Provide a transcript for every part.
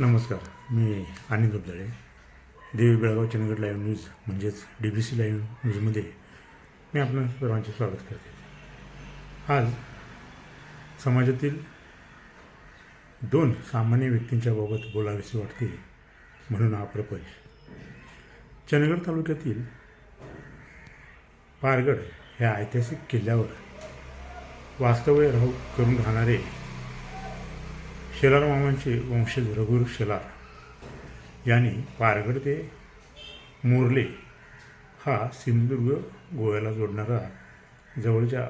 नमस्कार मी Anand Dubdale Devi Belgaum Chandgad live news म्हणजेच D B C live न्यूजमध्ये मी आपलं सर्वांचे स्वागत करते. आज समाजातील दोन सामान्य व्यक्तींच्या बाबत बोलावेसे वाटते म्हणून हा प्रपंच. चंदगड तालुक्यातील पारगड ह्या ऐतिहासिक किल्ल्यावर वास्तव्य राहू करून राहणारे शेलार मामांचे वंशज रघुर शेलार यांनी पारगड ते मोर्ले हा सिंधुदुर्ग गोव्याला जोडणारा जवळच्या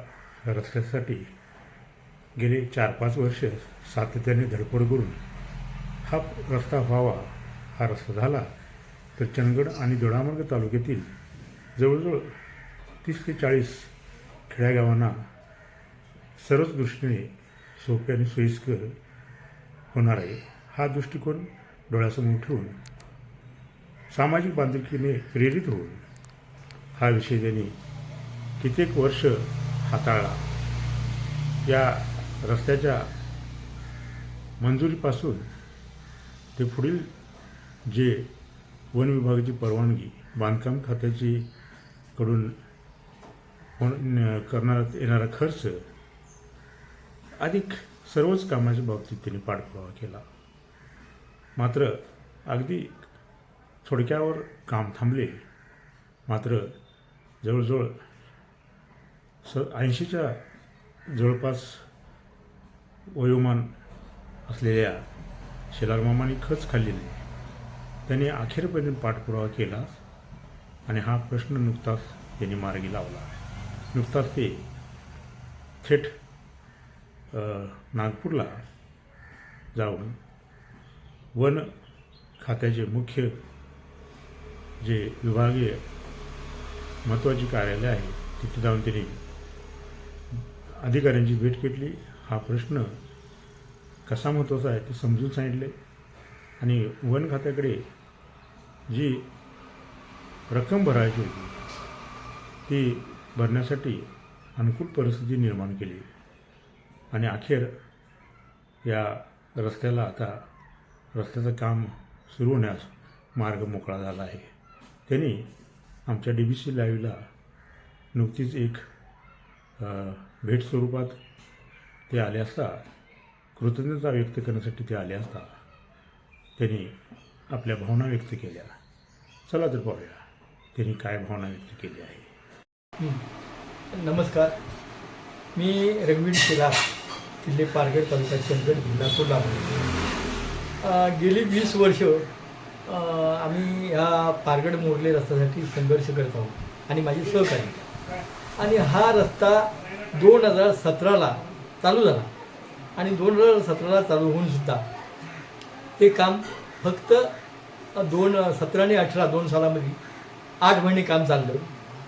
रस्त्यासाठी गेले चार पाच वर्ष सातत्याने धडपड करून हा रस्ता व्हावा हा रस्ता झाला तर चंदगड आणि दोडामार्ग तालुक्यातील जवळजवळ तीस ते चाळीस खेड्यागावांना सर्वच दृष्टीने सोपे आणि सोयीस्कर होणार आहे. हा दृष्टिकोन डोळ्यासमोर ठेवून सामाजिक बांधिलकीने प्रेरित होऊन हा विषय त्यांनी कित्येक वर्ष हाताळला. या रस्त्याच्या मंजुरीपासून ते पुढील जे वन विभागाची परवानगी बांधकाम खात्याची कडून होण- करण्यात येणारा खर्च अधिक सर्वच कामाच्या बाबतीत त्यांनी पाठपुरावा केला. मात्र अगदी थोडक्यावर काम थांबले. मात्र जवळजवळ स ऐंशीच्या जवळपास वयोमान असलेल्या शेलारमामाने खच खाल्लेली. त्यांनी अखेरपर्यंत पाठपुरावा केला आणि हा प्रश्न नुकताच त्यांनी मार्गी लावला. नुकताच ते थेट नागपूरला जाऊन वन खात्याचे मुख्य जे विभागीय महत्त्वाची कार्यालय आहे तिथे जाऊन त्यांनी अधिकाऱ्यांची भेट घेतली. हा प्रश्न कसा महत्त्वाचा आहे ते समजून सांगितले. आणि वन खात्याकडे जी रक्कम भरायची होती ती भरण्यासाठी अनुकूल परिस्थिती निर्माण केली. आणि अखेर या रस्त्याला आता रस्त्याचं काम सुरू होण्यास मार्ग मोकळा झाला आहे. त्यांनी आमच्या डी बी सी लाईव्हला नुकतीच एक भेट स्वरूपात ते आले असता कृतज्ञता व्यक्त करण्यासाठी ते आले असता त्यांनी आपल्या भावना व्यक्त केल्या. चला तर पाहूया त्यांनी काय भावना व्यक्त केली आहे. नमस्कार. मी रघुवीर शिला किल्ले पारगड तालुका चंदगड जिल्हा कोल्हापूर गेली वीस वर्ष आम्ही ह्या पारगड मोरले रस्त्यासाठी संघर्ष करत आहोत आणि माझी सहकारी. आणि हा रस्ता दोन हजार सतराला चालू झाला. आणि दोन हजार सतराला चालू होऊन सुद्धा ते काम फक्त दोन सतरा आणि अठरा दोन सालामध्ये आठ महिने काम चाललं.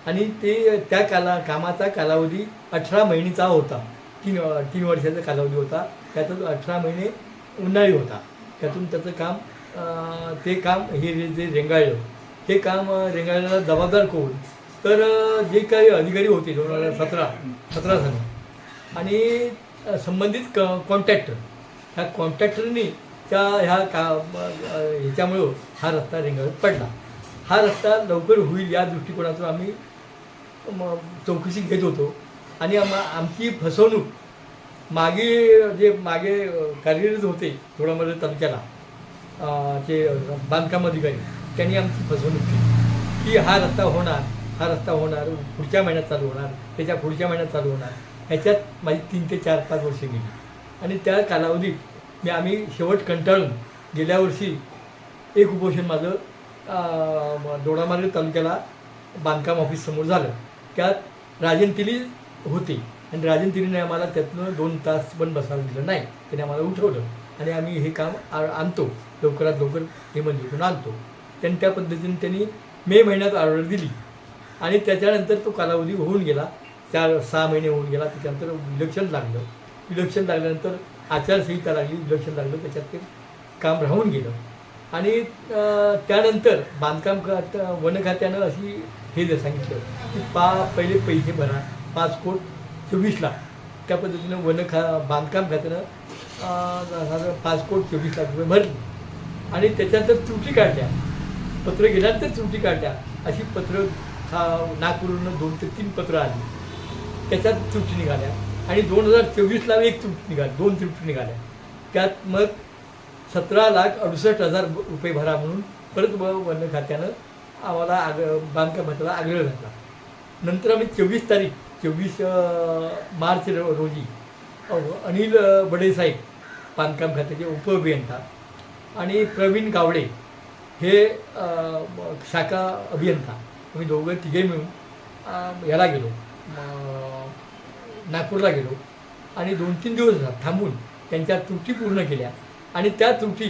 आणि ते त्या काला कामाचा कालावधी अठरा महिनेचा होता. तीन तीन वर्षाचा कालावधी होता. त्यातच अठरा महिने उन्हाळी होता. त्यातून त्याचं काम ते काम हे जे- रेंगाळलं हे काम अं, रेंगाळण्याला जबाबदार कोण? तर जे काही अधिकारी होते दोन हजार सतरा सतरा साली. आणि संबंधित क कॉन्ट्रॅक्टर. ह्या कॉन्ट्रॅक्टरनी त्या ह्या का ह्याच्यामुळं हा रस्ता रेंगाळत पडला. हा रस्ता लवकर होईल या दृष्टिकोनातून आम्ही चौकशी घेत होतो. आणि आम आमची फसवणूक मागे जे मागे कार्यरत होते थोडामध्ये तालुक्याला जे बांधकाम अधिकारी त्यांनी आमची फसवणूक केली. की हा रस्ता होणार हा रस्ता होणार पुढच्या महिन्यात चालू होणार त्याच्या पुढच्या महिन्यात चालू होणार ह्याच्यात माझी तीन ते चार पाच वर्षे गेली. आणि त्या कालावधीत मी आम्ही शेवट कंटाळून गेल्या वर्षी एक उपोषण माझं दोडामार्ग तालुक्याला बांधकाम ऑफिससमोर झालं. त्यात राजन तिली होते. आणि राजन तिलीने आम्हाला त्यातनं दोन तास पण बसायला दिलं नाही. त्याने आम्हाला उठवलं. आणि आम्ही हे काम आ- आणतो. लवकरात लवकर हे मंजूर आणतो. त्यांनी त्या पद्धतीने त्यांनी मे महिन्यात ऑर्डर दिली. आणि त्याच्यानंतर तो कालावधी होऊन गेला. चार सहा महिने होऊन गेला. त्याच्यानंतर इलेक्शन लागलं. इलेक्शन लागल्यानंतर आचारसंहिता लागली. इलेक्शन लागलं. त्याच्यात ते काम राहून गेलं. आणि त्यानंतर बांधकाम वन खात्यानं अशी हे जर सांगितलं की पा पहिले पैसे भरा. पाच कोट चोवीस लाख त्या पद्धतीनं वन खा बांधकाम खात्यानं साधारण पाच कोट चोवीस लाख रुपये भरले. आणि त्याच्यानंतर त्रुटी काढल्या. पत्र गेल्यानंतर त्रुटी काढल्या. अशी पत्र खा नागपूरनं दोन ते तीन पत्र आली. त्याच्यात त्रुटी निघाल्या. आणि दोन हजार चोवीसला एक त्रुटी निघाली. दोन त्रुटी निघाल्या. त्यात मग सतरा लाख अडुसष्ट हजार रुपये भरा म्हणून परत व वन खात्यानं आम्हाला आग बांधकाम खात्याला आग्रह घातला. नंतर आम्ही चोवीस तारीख चोवीस मार्च रोजी. अनिल बडेसाहेब बांधकाम खात्याचे उपअभियंता आणि प्रवीण गावडे हे शाखा अभियंता. आम्ही दोघं तिघे मिळून याला गेलो. नागपूरला गेलो. आणि दोन तीन दिवस थांबून त्यांच्या त्रुटी पूर्ण केल्या. आणि त्या त्रुटी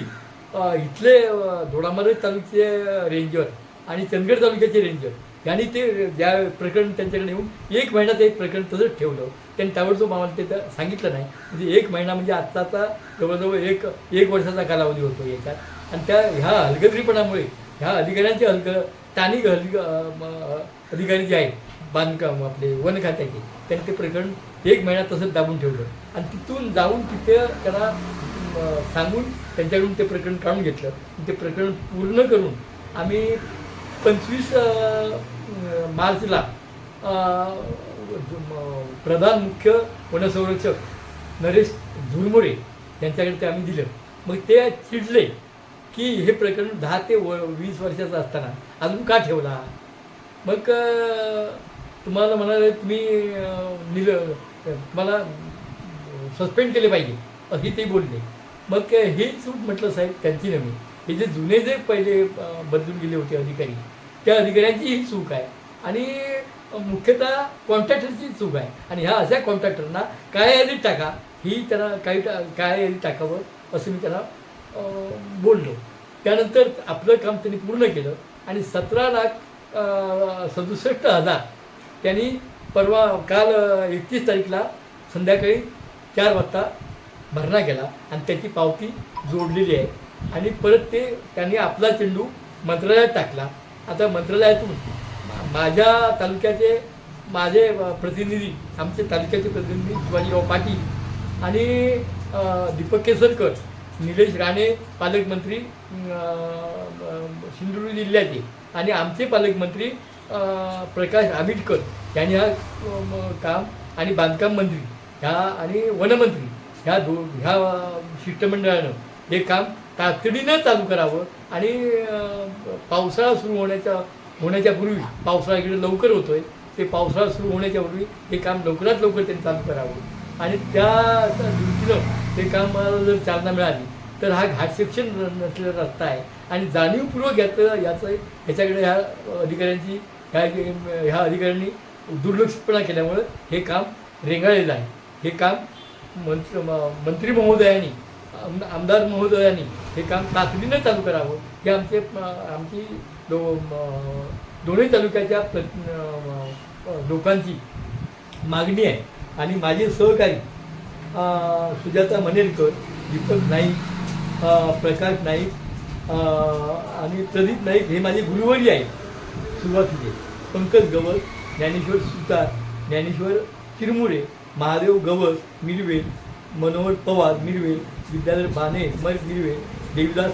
इथले अ, दोडामार्ग तालुक्याचे रेंजर आणि चंदगड तालुक्याचे रेंजर यांनी ते ज्या प्रकरण त्यांच्याकडे येऊन एक महिना ते प्रकरण तसंच ठेवलं. त्यांनी ताबडतोब आम्हाला ते तर सांगितलं नाही. म्हणजे एक महिना म्हणजे आत्ताचा जवळजवळ एक एक वर्षाचा कालावधी होतो याच्यात. आणि त्या ह्या हलगर्जीपणामुळे ह्या अधिकाऱ्यांचे हलग स्थानिक हलग अधिकारी जे आहेत बांधकाम आपले वन खात्याचे त्यांनी ते प्रकरण एक महिना तसंच दाबून ठेवलं. आणि तिथून जाऊन तिथे त्याला सांगून त्यांच्याकडून ते प्रकरण काढून घेतलं. ते प्रकरण पूर्ण करून आम्ही पंचवीस मार्चला प्रधान मुख्य वनसंरक्षक नरेश झुरमुळे यांच्याकडे ते आम्ही दिलं. मग ते चिडले की हे प्रकरण दहा ते व वीस वर्षाचं असताना अजून का ठेवला? मग तुम्हाला म्हणाले तुम्ही निल तुम्हाला सस्पेंड केले पाहिजे. असे ते बोलले. मग हे चूक म्हटलं साहेब त्यांची नव्हे. हे जे जुने जे पहिले बदलून गेले होते अधिकारी त्या अधिकाऱ्यांची ही चूक आहे. आणि मुख्यतः कॉन्ट्रॅक्टरची चूक आहे. आणि ह्या अशा कॉन्ट्रॅक्टरना काय यादीत टाका ही त्याला काही टा काय यादीत टाकावं असं मी त्याला बोललो. त्यानंतर आपलं काम त्यांनी पूर्ण केलं आणि सतरा लाख सदुसष्ट हजार त्यांनी परवा काल एकतीस तारीखला संध्याकाळी चार वाजता भरणा केला आणि त्याची पावती जोडलेली आहे. आणि परत ते त्यांनी आपला चेंडू मंत्रालयात टाकला. आता मंत्रालयातून माझ्या तालुक्याचे माझे प्रतिनिधी आमचे तालुक्याचे प्रतिनिधी शिवाजीराव पाटील आणि दीपक केसरकर निलेश राणे पालकमंत्री सिंधुदुर्ग जिल्ह्याचे आणि आमचे पालकमंत्री प्रकाश आंबेडकर यांनी हा काम आणि बांधकाम मंत्री ह्या आणि वनमंत्री ह्या दो ह्या शिष्टमंडळानं हे काम तातडीनं चालू करावं. आणि पावसाळा सुरू होण्याच्या होण्याच्या पूर्वी पावसाळा इकडे लवकर होतोय. ते पावसाळा सुरू होण्याच्या पूर्वी हे काम लवकरात लवकर त्यांनी चालू करावं. आणि त्या दृष्टीनं ते कामाला जर चालना मिळाली तर हा घाट सेक्शन नसलेला रस्ता आहे. आणि जाणीवपूर्वक याचं याचं ह्याच्याकडे ह्या अधिकाऱ्यांची ह्या ह्या अधिकाऱ्यांनी दुर्लक्षितपणा केल्यामुळं हे काम रेंगाळलेलं आहे. हे काम मंत्र म- मंत्री महोदयांनी आम- आमदार महोदयांनी हे काम तातडीनं चालू करावं. हे आमचे आमची दो दोन्ही तालुक्याच्या प्र लोकांची मागणी आहे. आणि माझे सहकारी सुजाता मनेरकर दीपक नाईक प्रकाश नाईक आणि प्रदीप नाईक हे माझे गुरुवरी आहेत. सुरुवातीचे. पंकज गवस ज्ञानेश्वर सुतार ज्ञानेश्वर चिरमुरे महादेव गवस मिरवेल मनोहर पवार मिरवेल विद्याधर बाने मर मिरवेल देवीदास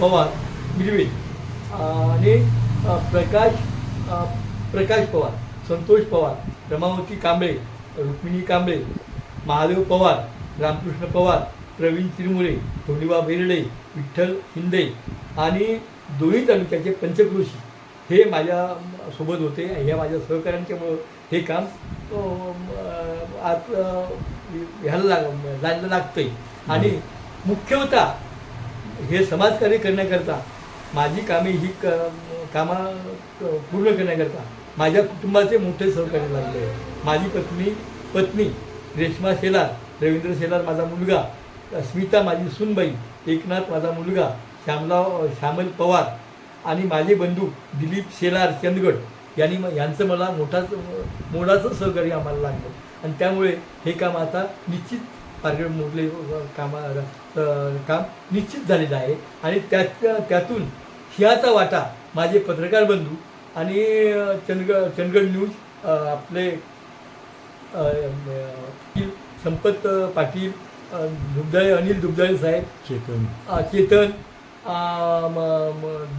पवार मिरवे आणि प्रकाश प्रकाश पवार संतोष पवार रमावती कांबळे रुक्मिणी कांबळे महादेव पवार रामकृष्ण पवार प्रवीण तिरमुळे धोंडीबा बेर्डे विठ्ठल शिंदे आणि दोन्ही तालुक्याचे पंचकृषी हे माझ्या सोबत होते. ह्या माझ्या सहकाऱ्यांच्यामुळं हे काम आज ह्याला लाग जायला लागतंय. आणि मुख्यतः हे समाजकार्य करण्याकरता माझी कामे ही क कामा पूर्ण करण्याकरता माझ्या कुटुंबाचे मोठे सहकार्य लागले माझी पत्नी पत्नी रेश्मा शेलार रवींद्र शेलार माझा मुलगा स्मिता माझी सूनबाई एकनाथ माझा मुलगा श्यामराव श्यामल पवार आणि माझे बंधू दिलीप शेलार चंदगड यांनी म यांचं मला मोठाच मोलाचं सहकार्य आम्हाला लागलं. आणि त्यामुळे हे काम आता निश्चित पारगड मोडले कामा काम निश्चित झालेलं आहे. आणि त्यात त्यातून सिंहाचा वाटा माझे पत्रकार बंधू आणि चंदगड चंदगड न्यूज आपले संपत पाटील दुबदाळे अनिल दुबदाळे साहेब चेतन. चेतन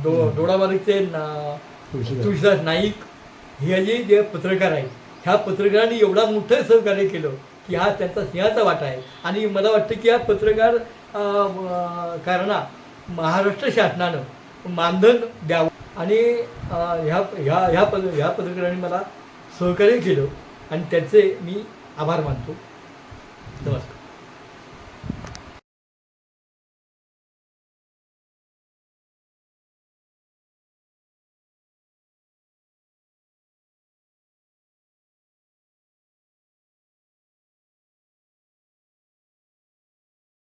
दो दोडामार्गचे ना- तुळशीदास. तुळशीदास नाईक हे जे जे पत्रकार आहेत ह्या पत्रकारांनी एवढा मोठं सहकार्य केलं. की हा त्यांचा सिंहाचा वाटा आहे. आणि मला वाटतं की हा पत्रकार कारणा महाराष्ट्र शासनानं मानधन द्यावं. आणि ह्या ह्या ह्या पद ह्या पत्रकारांनी मला सहकार्य केलं. आणि त्याचे मी आभार मानतो. नमस्कार.